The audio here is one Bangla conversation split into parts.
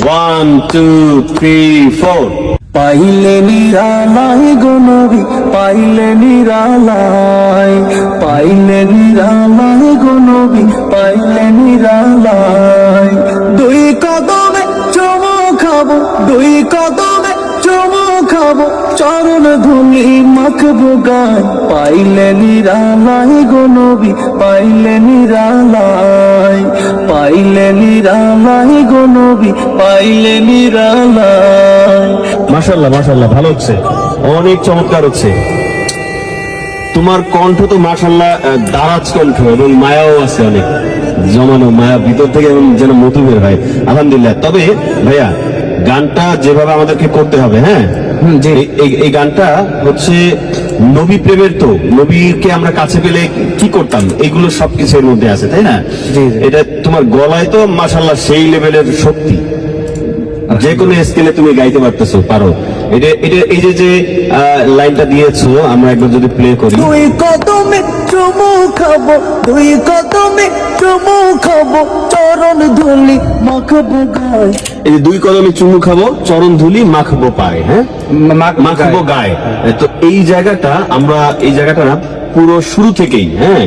ওয়ান টু থ্রি ফোর পাইলে নিরালাই গনবি নবী, পাইলে নিরালাই পাইলে নিরালাই গনবি নবী, পাইলে নিরালাই দুই কদমে চমো খাব, দুই কদমে চুমু চরণ ধুলি, মাখবো গায় পাইলে নিরালাই গো নবী, পাইলে নিরালাই পাইলে নিরালাই গো নবী, পাইলে নিরালাই মাশাল্লাহ মাশাল্লাহ ভালো হচ্ছে। অনেক চমৎকার হচ্ছে। তোমার কণ্ঠ তো মাশাল্লাহ দারাজ কণ্ঠ এবং মায়াও আছে অনেক। জমানো মায়া ভিতর থেকে যেন মধু বের হয়। আলহামদুলিল্লাহ। তবে ভাইয়া, গানটা যেভাবে আমাদেরকে করতে হবে হ্যাঁ? এই- গানটা হচ্ছে নবী প্রেমের তো। নবীকে আমরা কাছে পেলে কি করতাম? এগুলো সবকিছু এর মধ্যে আছে তাই না। এটা তোমার গলায় তো মাসাল্লাহ সেই লেভেলের শক্তি। যে কোনো স্কেলে তুমি গাইতে পারতেছো পারো। এটা এটা এই যে যে আহ, লাইনটা দিয়েছ আমরা একবার যদি প্লে করি। কদমে চুমু খাব দুই কদমে চুমু খাব চরণ ধুলি মাখবো গায়। এই দুই কদমে চুমু খাব চরণ ধুলি মাখবো পায়ে হ্যাঁ? মাখবো গায়ে। তো এই জায়গাটা আমরা এই জায়গাটা না পুরো শুরু থেকেই হ্যাঁ?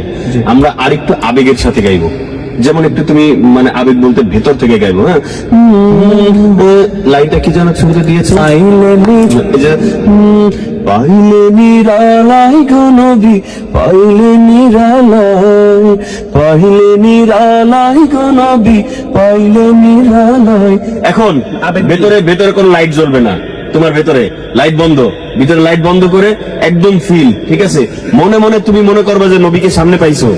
আমরা আরেকটু আবেগের সাথে গাইবো। যেমন একটু তুমি মানে আবেগ বলতে ভেতর থেকে গাইবো হ্যাঁ? লাইনটা কি যেন ছবিতে দিয়েছে? পাইলে নিরালাই ঘনবি পাইলে নিরালাই পাইলে নিরালাই ঘনবি পাইলে নিরালাই এখন ভেতরে ভেতরে কোন লাইট জ্বলবে না। তোমার ভেতরে লাইট বন্ধ। ভিতরে লাইট বন্ধ করে একদম ফিল ঠিক আছে? মনে মনে তুমি মনে করবে যে নবীকে সামনে পাইছো।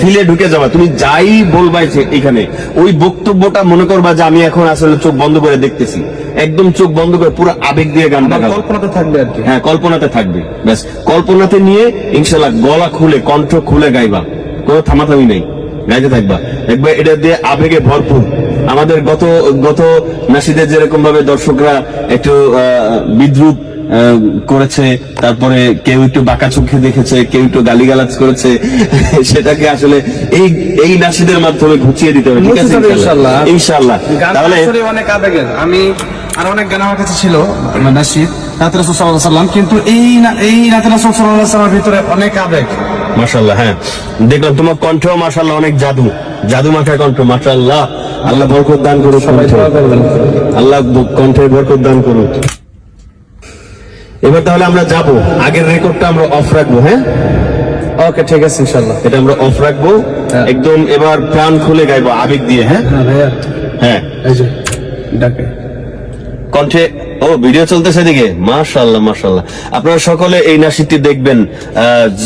ফিলে ঢুকে যাবা। তুমি যাই বলবা এখানে ওই বক্তব্যটা মনে করবা যে আমি এখন আসলে চোখ বন্ধ করে দেখতেছি। একদম চোখ বন্ধ করে পুরো আবেগ দিয়ে গাবো। কল্পনাতে থাকবে আর কি। হ্যাঁ কল্পনাতে থাকবে। ব্যাস কল্পনাতে নিয়ে ইনশাল্লাহ গলা খুলে কণ্ঠ খুলে গাইবা। কোনো থামাথামি নেই। গাইতে থাকবা। দেখবে এটা দিয়ে আবেগে ভরপুর। আমাদের গত গত নাসিদের যেরকম ভাবে দর্শকরা একটু বিদ্রুপ করেছে তারপরে কেউ একটু বাঁকা চোখে দেখেছে কেউ একটু গালিগালাজ করেছে সেটাকে আসলে এই এই নাসিদের মাধ্যমে ঘুচিয়ে দিতে হবে ঠিক আছে? ইনশাল্লাহ। ইনশাল্লাহ। তাহলে অনেক আবেগের। আমি আর অনেক গান আমার কাছে ছিল নাসিদ নাতে রাসূল সাল্লাল্লাহু সাল্লাম কিন্তু এই এই নাতে রাসূল সাল্লাল্লাহু সাল্লামের ভিতরে অনেক আবেগ। মাশাল্লাহ হ্যাঁ। দেখলাম তোমার কণ্ঠ মাশাল্লাহ অনেক জাদু। জাদু মাখা কণ্ঠ মাশাল্লাহ আল্লাহ বরকত দান করুক কণ্ঠে। আল্লাহ কণ্ঠে বরকত দান করুক। এবার তাহলে আমরা যাব। আগের রেকর্ডটা আমরা অফ রাখব হ্যাঁ? ওকে ঠিক আছে ইনশাল্লাহ এটা আমরা অফ রাখব। একদম এবার প্রাণ খুলে গাইবো আবেগ দিয়ে হ্যাঁ? হ্যাঁ হ্যাঁ। ডাকে। কণ্ঠে ও ভিডিও চলতেছে দিকে মাশাল্লাহ মাশাল্লাহ আপনারা সকলে এই নাসিদটি দেখবেন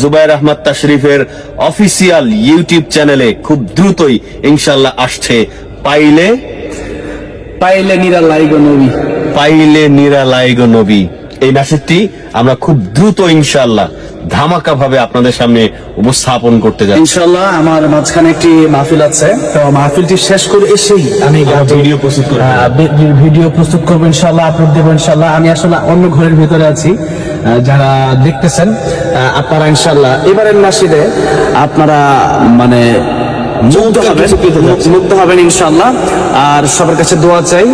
জুবাইর আহমদ তাশরিফের অফিসিয়াল ইউটিউব চ্যানেলে খুব দ্রুতই ইনশাল্লাহ আসছে। পাইলে? পাইলে নিরা লাইগো নবী। পাইলে নিরা লাইগো নবী। এই নাসিদটি আমরা খুব দ্রুত ইনশাল্লাহ ধামাকা ভাবে আপনাদের সামনে উপস্থাপন করতে যাচ্ছি। ইনশাল্লাহ আমার মাঝখানে একটি মাহফিল আছে। তো মাহফিলটি শেষ করে এসেই আমি ভিডিও প্রস্তুত করব। ভিডিও প্রস্তুত করব ইনশাল্লাহ আপলোড দেবো ইনশাল্লাহ আমি আসলে অন্য ঘরের ভিতরে আছি। যারা দেখতেছেন আপনারা ইনশাল্লাহ এবারের নাসিদে আপনারা মানে মুগ্ধ হবেন মুগ্ধ হবেন ইনশাল্লাহ আর সবার কাছে দোয়া চাই।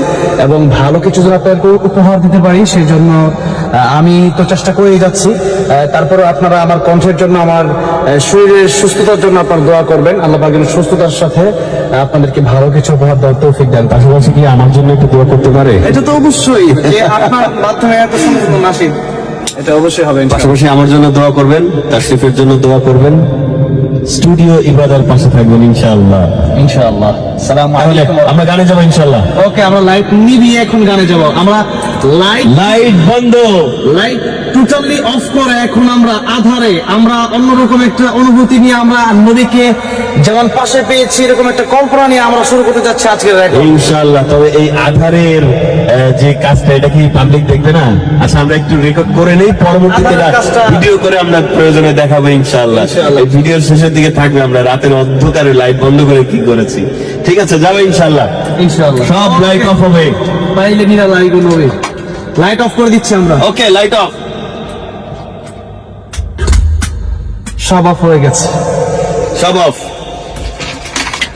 এবং ভালো কিছু যেন আপনাকে উপহার দিতে পারি সেই জন্য আমি তো চেষ্টা করেই যাচ্ছি। তারপরে আপনারা আমার কণ্ঠের জন্য আমার শরীরের সুস্থতার জন্য আপনার দোয়া করবেন। আল্লাহ পাক যেন সুস্থতার সাথে আপনাদেরকে ভালো কিছু উপহার দেওয়ার তৌফিক দেন। পাশাপাশি কি আমার জন্য একটু দোয়া করতে পারে? এটা তো অবশ্যই আপনার মাধ্যমে এত সুন্দর নাসিদ এটা অবশ্যই হবে পাশাপাশি আমার জন্য দোয়া করবেন তাশরিফের জন্য দোয়া করবেন। স্টুডিও ইবাদার পাশে থাকবেন ইনশাআল্লাহ। ইনশাআল্লাহ। সালাম আলাইকুম আমরা গানে যাব ইনশাআল্লাহ। ওকে আমরা লাইট নিবি এখন গানে যাব। আমরা লাইট লাইট বন্ধ। লাইট টোটালি অফ করে এখন আমরা আধারে। আমরা অন্যরকম একটা অনুভূতি নিয়ে আমরা নদীকে যেমন পাশে পেয়েছি এরকম একটা কল্পনা নিয়ে আমরা শুরু করতে যাচ্ছি আজকের রেকর্ড ইনশাআল্লাহ তবে এই আধারের যে কাজটা এটা কি পাবলিক দেখবে না? আচ্ছা আমরা একটু রেকর্ড করে নেই পরবর্তীতে ভিডিও করে আমরা প্রয়োজনে দেখাবো ইনশাআল্লাহ। ভিডিওর শেষের দিকে থাকবে আমরা রাতের অন্ধকারে লাইট বন্ধ করে কি করেছি। ঠিক আছে যাবে ইনশাআল্লাহ। ইনশাআল্লাহ। সব লাইট অফ হবে। পাইলে নিরা লাইট নবী লাইট অফ করে দিচ্ছি আমরা। ওকে লাইট অফ সব অফ হয়ে গেছে। সব অফ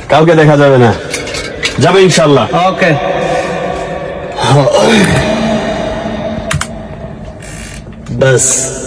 কাউকে দেখা যাবে না। যাবে ইনশাল্লাহ। ওকে। বাস।